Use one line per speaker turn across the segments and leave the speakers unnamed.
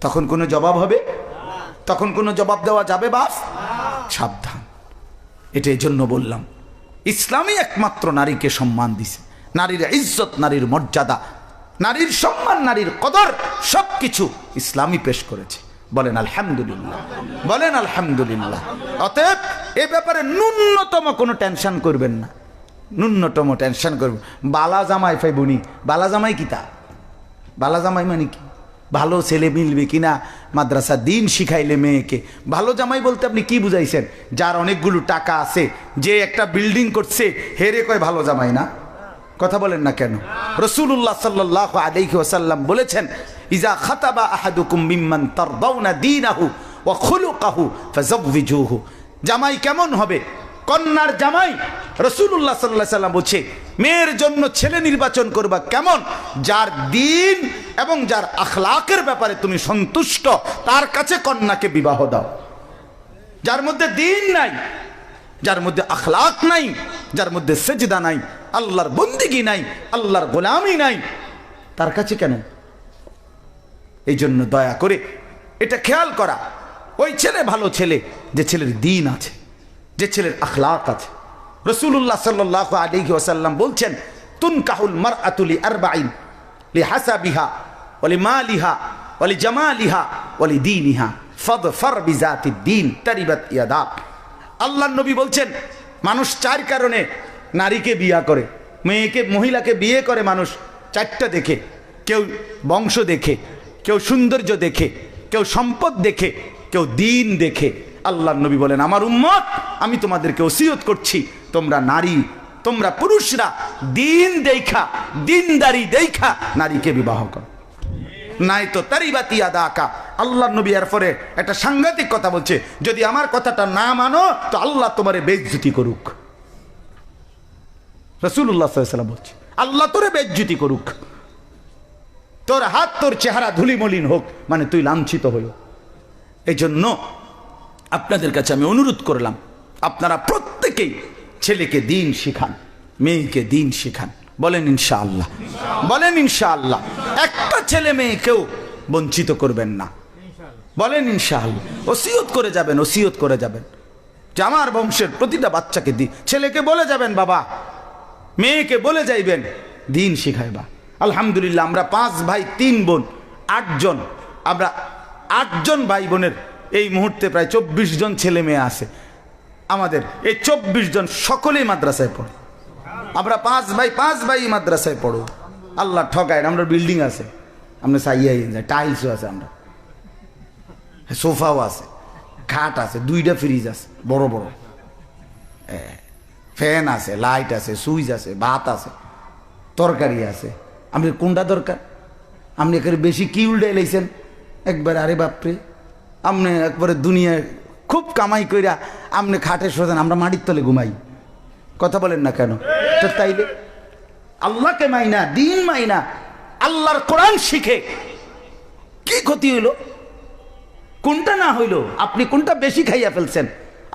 তখন কোনো জবাব হবে? তখন কোনো জবাব দেওয়া যাবে বাস সাবধান। এটা এই জন্য বললাম, ইসলামই একমাত্র নারীকে সম্মান দিছে। নারীর ইজ্জত, নারীর মর্যাদা, নারীর সম্মান, নারীর কদর সব কিছু ইসলামই পেশ করেছে। বলেন, আলহামদুলিল্লাহ। বলেন, আলহামদুলিল্লাহ। অতএব এ ব্যাপারে ন্যূনতম কোনো টেনশন করবেন না। ন্যূনতম টেনশন করবেন। বালা জামাই ফাইবুনি বালা জামাই কিতা বালা জামাই মানে কি? ভালো ছেলে মিলবে কিনা, মাদ্রাসা দিন শিখাইলে মেয়েকে। ভালো জামাই বলতে আপনি কি বুঝাইছেন? যার অনেকগুলো টাকা আছে, যে একটা বিল্ডিং করছে হেরে কয় ভালো জামাই না? কথা বলেন না কেন? রসুল্লাহ সাল্লাহ আলাইহি ওয়াসাল্লাম বলেছেন, ইজা খাতাবা আহাদুকুম মিম্মান তারদাউনা দীনাহু ওয়া খুলুকাহু ফাযাওবিজুহু জামাই কেমন হবে? কন্যার জামাই? রসুল্লাহ সাল্লাহ সাল্লাম বলছে, মেয়ের জন্য ছেলে নির্বাচন করবা কেমন? যার দিন এবং যার আখলাকের ব্যাপারে তুমি সন্তুষ্ট, তার কাছে কন্যাকে বিবাহ দাও। যার মধ্যে দিন নাই, যার মধ্যে আখলাক নাই, যার মধ্যে সেজদা নাই, আল্লাহর বন্দিগি নাই, আল্লাহর গোলামি নাই, তার কাছে কেন? এই জন্য দয়া করে এটা খেয়াল করা। ওই ছেলে ভালো ছেলে, যে ছেলের দিন আছে, যে ছেলের আখলাক আছে। রসুল্লাহ সাল্লাহ আলিহি ওসাল্লাম বলছেন তুন কাহুল মার আতুলি আরবাইন লি হাসাবিহা ওলি মালিহা ওলি জামালিহা ওলি দিনিহা। ফদ ফর বিজাতি দিন তারিবাত ইয়াদা। আল্লাহ নবী বলছেন, মানুষ চার কারণে নারীকে বিয়া করে, মেয়েকে, মহিলাকে বিয়ে করে মানুষ চারটা দেখে। কেউ বংশ দেখে, কেউ সৌন্দর্য দেখে, কেউ সম্পদ দেখে, কেউ দিন দেখে। আল্লাহ নবী বলেন, আমার উম্মত, আমি তোমাদেরকে ওসিয়ত করছি, তোমরা নারী, তোমরা পুরুষরা, দিন দেখা, দিনদারি দেখা, নারীকে বিবাহ করো। নাই তো তারিবাতি আদা আঁকা আল্লাহ নবী এর পরে একটা সাংঘাতিক কথা বলছে, যদি আমার কথাটা না মানো, তো আল্লাহ তোমারে বেজ্জুতি করুক। রসুল্লাহ সাল্লাম বলছে, আল্লাহ তোরে বেজ্জুতি করুক। তোর হাত, তোর চেহারা ধুলিমলিন হোক মানে তুই লাঞ্ছিত হইও এই জন্য আপনাদের কাছে আমি অনুরোধ করলাম, আপনারা প্রত্যেকেই ছেলেকে দিন শিখান, মেয়েকে দিন শিখান। বলেন ইনশাআল্লাহ। বলেন ইনশাআল্লাহ। একটা ছেলে মেয়েকেও বঞ্চিত করবেন না। বলেন ইনশাআল্লাহ। ওসিয়ত করে যাবেন, ওসিয়ত করে যাবেন। যে আমার বংশের প্রতিটা বাচ্চাকে দি ছেলেকে বলে যাবেন, বাবা। মেয়েকে বলে যাইবেন, দিন শিখাইবা। আলহামদুলিল্লাহ, আমরা পাঁচ ভাই, তিন বোন, আটজন। আমরা আটজন ভাই বোনের এই মুহূর্তে প্রায় চব্বিশ জন ছেলে মেয়ে আছে। আমাদের এই চব্বিশ জন সকলেই মাদ্রাসায় পড়ে। আমরা পাঁচ ভাই পাঁচ ভাই মাদ্রাসায় পড়ো। আল্লাহ ঠকায়, আমরা বিল্ডিং আছে। আমরা সাইয়াই যায় টাইলসও আছে আমরা। সোফাও আছে, খাট আছে, দুইটা ফ্রিজ আছে, বড় বড়। ফ্যান আছে লাইট আছে সুইচ আছে, ভাত আছে, তরকারি আছে। আপনি কোনটা দরকার? আপনি একেবারে বেশি কি উল্টে এলাইছেন একবার আরে বাপরে, আপনি একবারে দুনিয়ায় খুব কামাই কইরা আপনি খাটে সোজেন, আমরা মাটির তলে ঘুমাই। কথা বলেন না কেন? তো তাইলে আল্লাহকে মাইনা, দিন মাইনা, আল্লাহর কোরআন শিখে। কি ক্ষতি হইল? কোনটা না হইল? আপনি কোনটা বেশি খাইয়া ফেলছেন?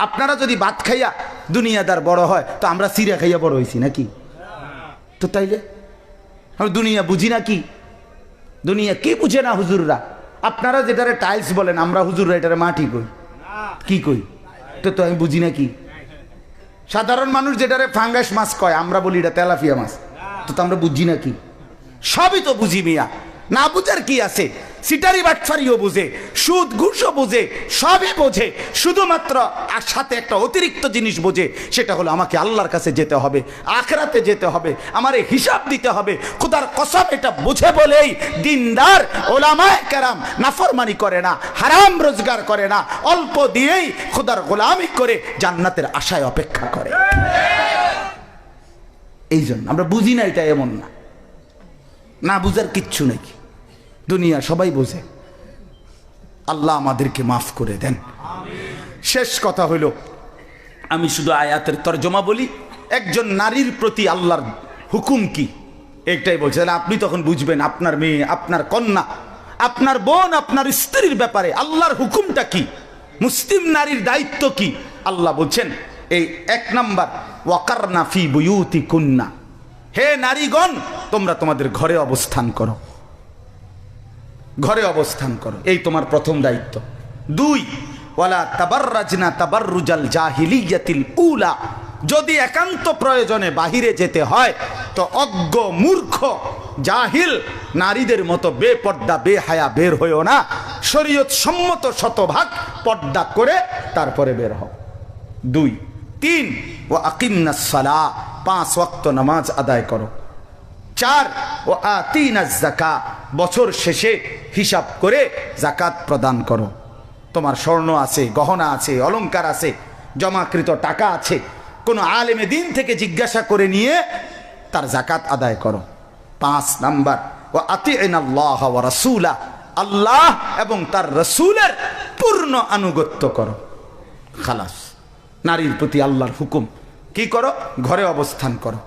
আপনারা যদি ভাত খাইয়া দুনিয়াদার বড় হয়, তো আমরা সিরা খাইয়া বড় হয়েছি নাকি? তো তাইলে? আমি দুনিয়া বুঝি না কি? দুনিয়া কি বুঝে না হুজুররা? আপনারা যেটারে টাইলস বলেন, আমরা হুজুররা এটারে মাটি কই? কি কই? তো তো আমি বুঝি না কি? সাধারণ মানুষ যেটারে ফাঙ্গাস মাছ কয়, আমরা বলি এটা তেলাফিয়া মাছ। তো আমরা বুঝি না কি সবই তো বুঝি মিয়া। না বুঝার কি আছে? সিটারি বাটফারিও বুঝে, সুদ ঘুষও বুঝে, সবই বোঝে। শুধুমাত্র আর সাথে একটা অতিরিক্ত জিনিস বোঝে, সেটা হলো আমাকে আল্লাহর কাছে যেতে হবে, আখরাতে যেতে হবে, আমার হিসাব দিতে হবে। খুদার কসম, এটা বুঝে বলেই দিনদার ওলামায় কেরাম নাফরমানি করে না, হারাম রোজগার করে না, অল্প দিয়েই খুদার গোলামি করে জান্নাতের আশায় অপেক্ষা করে। এই জন্য আমরা বুঝি না এটা এমন না। না বুঝার কিচ্ছু নেই। দুনিয়া সবাই বোঝে। আল্লাহ আমাদেরকে মাফ করে দেন। শেষ কথা হইল, আমি শুধু আয়াতের তর্জমা বলি, একজন নারীর প্রতি আল্লাহর হুকুম কি? একটাই বলছে আপনি তখন বুঝবেন আপনার মেয়ে, আপনার কন্যা, আপনার বোন, আপনার স্ত্রীর ব্যাপারে আল্লাহর হুকুমটা কি? মুসলিম নারীর দায়িত্ব কি? আল্লাহ বলছেন এই এক নাম্বার, ওয়াকারনা ফি বুয়ুতি কুন্না হে নারীগণ, তোমরা তোমাদের ঘরে অবস্থান করো। ঘরে অবস্থান করো, এই তোমার প্রথম দায়িত্ব। দুই, ওয়ালা তাবাররাজনা তাবাররুজাল জাহিলিয়াতিল উলা। যদি একান্ত প্রয়োজনে বাহিরে যেতে হয়, তো অজ্ঞ মূর্খ, জাহিল, নারীদের মতো বেপর্দা, বেহায়া, বের হয়েও না। শরীয়ত সম্মত শতভাগ পর্দা করে তারপরে বের হও। দুই তিন ও আকিমনা সালা পাঁচ ওয়াক্ত নামাজ আদায় করো। চার ও আতিনা জাকা বছর শেষে হিসাব করে জাকাত প্রদান করো। তোমার স্বর্ণ আছে, গহনা আছে, অলংকার আছে, জমাকৃত টাকা আছে, কোনো আলেমে দিন থেকে জিজ্ঞাসা করে নিয়ে তার জাকাত আদায় করো। পাঁচ নাম্বার ও রসুলা আল্লাহ এবং তার রসুলের পূর্ণ আনুগত্য করো। খালাস। নারীর প্রতি আল্লাহর হুকুম। কি করো? ঘরে অবস্থান করো।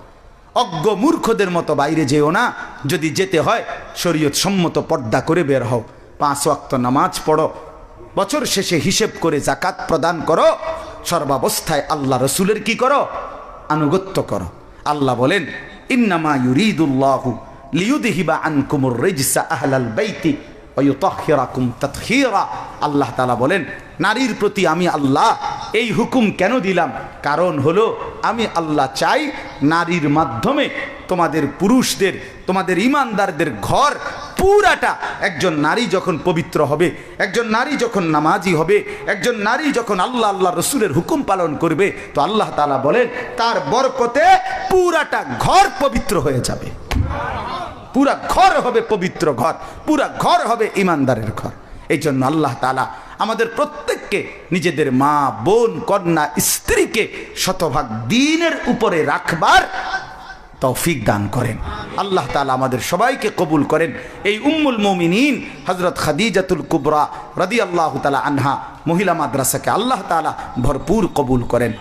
অজ্ঞ মূর্খদের মতো বাইরে যেও না। যদি যেতে হয়, শরীয়ত সম্মত পর্দা করে বের হও। পাঁচ ওয়াক্ত নামাজ পড়ো। বছর শেষে হিসেব করে জাকাত প্রদান করো। সর্বাবস্থায় আল্লাহ রসুলের কি করো? আনুগত্য করো। আল্লাহ বলেন, ইন্নামা বাইতি আল্লাহ বলেন নারীর প্রতি আমি আল্লাহ এই হুকুম কেন দিলাম? কারণ হলো, আমি আল্লাহ চাই নারীর মাধ্যমে তোমাদের পুরুষদের, তোমাদের ইমানদারদের ঘর পুরাটা একজন নারী যখন পবিত্র হবে, একজন নারী যখন নামাজি হবে, একজন নারী যখন আল্লাহ আল্লাহ রসুলের হুকুম পালন করবে, তো আল্লাহ তালা বলেন, তার বরকতে পুরাটা ঘর পবিত্র হয়ে যাবে। পুরা ঘর হবে পবিত্র ঘর, পুরা ঘর হবে ইমানদারের ঘর। এই জন্য আল্লাহ তালা আমাদের প্রত্যেককে নিজেদের মা, বোন, কন্যা, স্ত্রীকে শতভাগ দিনের উপরে রাখবার তৌফিক দান করেন। আল্লাহ তালা আমাদের সবাইকে কবুল করেন। এই উম্মুল মোমিনিন হজরত খাদিজাতুল কুবরা রদি আল্লাহ তালা আনহা মহিলা মাদ্রাসাকে আল্লাহ তালা ভরপুর কবুল করেন।